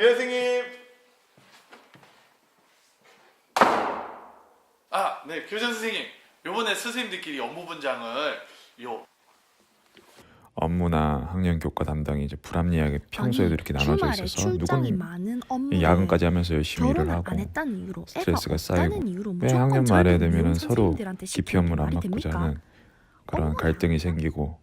교장 선생님. 아, 네, 교장 선생님. 요번에 선생님들끼리 업무 분장을 요 업무나 학년 교과 담당이 이제 불합리하게 평소에도 이렇게 나눠져 주말에 있어서 출장이 누군 많은 업무 야근까지 하면서 열심히 일을 결혼을 하고 안 했다는 이유로 스트레스가 쌓이고 이유로 무조건 학년 말에 젊은 되면 미혼 서로 선생님들한테 시키는 업무를 안 말이 맡고자 됩니까? 하는 그런. 갈등이 생기고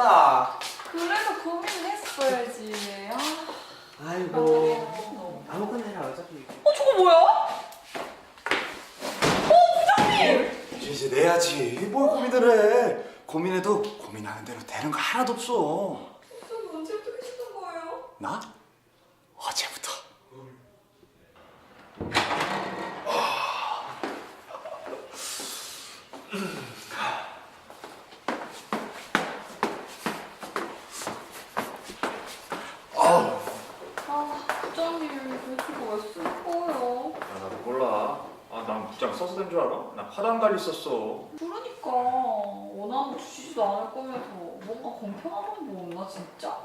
나 부질없다 그래서 고민했어야지. 아, 아이고 아무거나 해라 어차피 어, 저거 뭐야? 이제 내야지. 뭘 고민을 해? 고민해도 고민하는 대로 되는 거 하나도 없어. 선생님 언제부터 계시던 거예요? 나? 어제부터. 아, 부장님, 도대체가 왜 쓸 거예요? 아, 나도 몰라. 아, 난 부장 써서 된 줄 알아? 나 화단 관리 썼어. 그러니까 원하는 거 주시지도 않을 거면서 뭔가 공평한 방법 없나 진짜?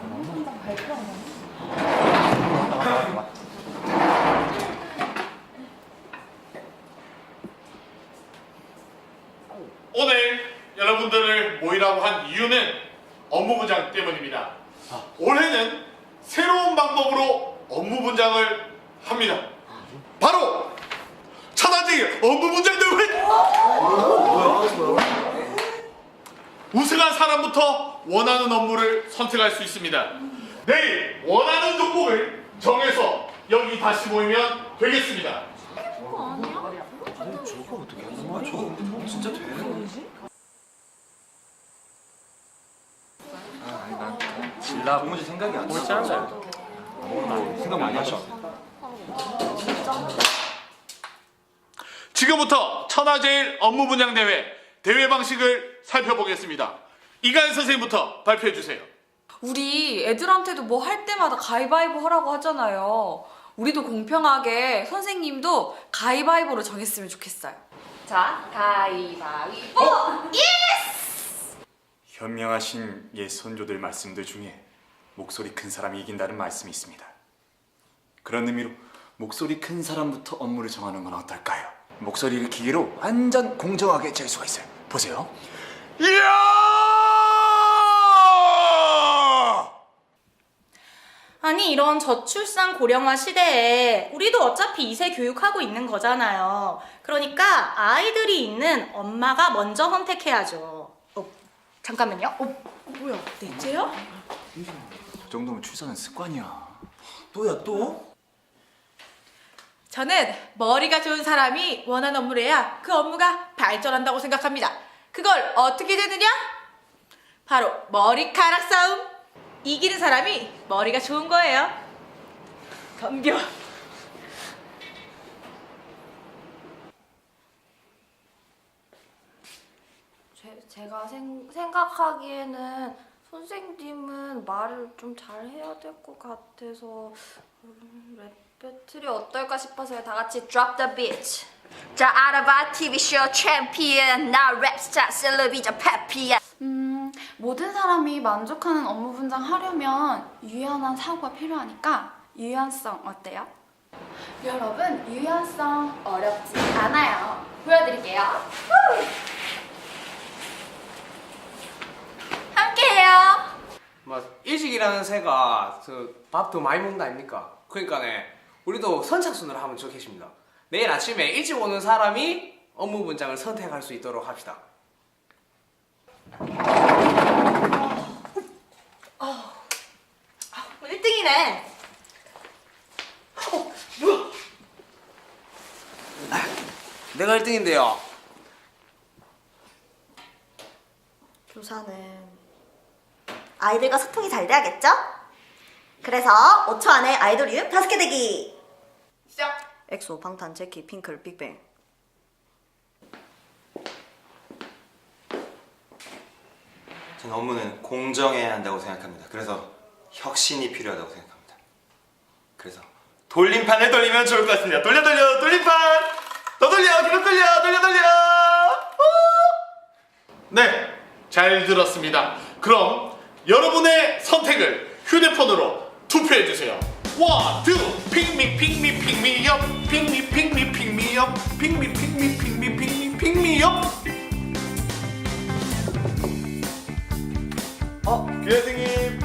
한번 발표하나? 오늘 여러분들을 모이라고 한 이유는 업무 분장 때문입니다. 올해는 새로운 방법으로 업무 분장을 합니다. 바로 천하제일 업무 분장 대회! 우승한 사람부터 원하는 업무를 선택할 수 있습니다. 내일 원하는 종목을 정해서 여기 다시 모이면 되겠습니다. 저거 어떻게 하는 거야? 저거 진짜 되는 거야? 질라 공무지 생각이 안 나. 생각 많이 하셔. 지금부터 천하제일 업무 분양 대회 대회 방식을 살펴보겠습니다. 이가연 선생님부터 발표해 주세요. 우리 애들한테도 뭐 할 때마다 가위바위보 하라고 하잖아요. 우리도 공평하게 선생님도 가위바위보로 정했으면 좋겠어요. 자, 가위바위보! 현명하신 옛 선조들 말씀들 중에 목소리 큰 사람이 이긴다는 말씀이 있습니다. 그런 의미로 목소리 큰 사람부터 업무를 정하는 건 어떨까요? 목소리를 기계로 완전 공정하게 잴 수가 있어요. 보세요. 이야! 아니 이런 저출산 고령화 시대에 우리도 어차피 2세 교육하고 있는 거잖아요. 그러니까 아이들이 있는 엄마가 먼저 선택해야죠. 어, 잠깐만요. 어, 뭐야? 넷째요? 이 정도면 출산은 습관이야. 또야 또? 저는 머리가 좋은 사람이 원하는 업무를 해야 그 업무가 발전한다고 생각합니다. 그걸 어떻게 되느냐? 바로 머리카락 싸움. 이기는 사람이 머리가 좋은 거예요. 덤벼. 제, 제가 생, 생각하기에는 선생님은 말을 좀 잘해야 될 것 같아서 음, 랩 배틀이 어떨까 싶어서요. 다 같이 drop the beat. 자, 아라바 TV 쇼 챔피언 나 랩스타 셀럽이자 페피야. 음, 모든 사람이 만족하는 업무 분장 하려면 유연한 사고가 필요하니까 유연성 어때요? 여러분, 유연성 어렵지 않아요. 보여드릴게요. 후! 함께해요. 뭐 일찍 일하는 새가 그 밥도 많이 먹는다 아닙니까? 그러니까네 우리도 선착순으로 하면 좋겠습니다. 내일 아침에 일찍 오는 사람이 업무 분장을 선택할 수 있도록 합시다. 1등이네. 내가 1등인데요. 교사는 아이들과 소통이 잘 돼야겠죠? 그래서 5초 안에 아이돌 이름 5개 되기! 시작! 엑소, 방탄, 재키, 핑클, 빅뱅 전 업무는 공정해야 한다고 생각합니다. 그래서 혁신이 필요하다고 생각합니다. 그래서 돌림판을 돌리면 좋을 것 같습니다. 돌려 돌려 돌림판! 더 돌려 기름 돌려 돌려 돌려! 네, 잘 들었습니다. 그럼 여러분의 선택을 휴대폰으로 투표해 주세요. 원, 투, 핑미, 핑미, 핑미업, 핑미, 핑미, 핑미업, 핑미, 핑미, 핑미, 핑미, 핑미업. 어 교장님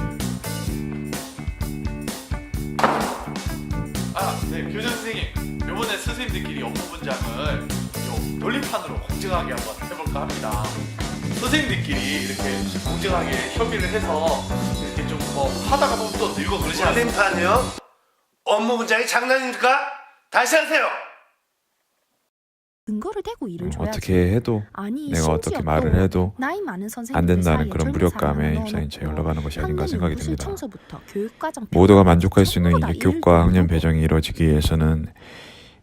아, 네, 교장 선생님. 이번에 선생님들끼리 업무 분장을 좀 돌림판으로 공정하게 한번 해볼까 합니다. 선생님들끼리 이렇게 공정하게 협의를 해서 이렇게 좀 뭐 하다가 보면 또 늘고 그러지 않습니까? 돌림판이요? 업무 분장이 장난입니까? 다시 하세요. 근거를 대고 일을 줘야지. 어떻게 해도 아니, 내가 어떻게 또 말을 해도 나이 많은 선생님들 안 된다는 사이에 그런 젊은 무력감에 채 넣어놓고 올라가는 것이 아닌가 학년 생각이 듭니다. 청소부터 교육과정 모두가 만족할 수 있는 전부 다 교육과 학년 배정이 이루어지기 위해서는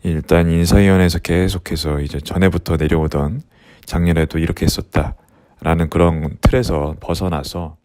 일단 인사위원회에서 계속해서 이제 전에부터 내려오던 작년에도 이렇게 했었다 라는 그런 틀에서 벗어나서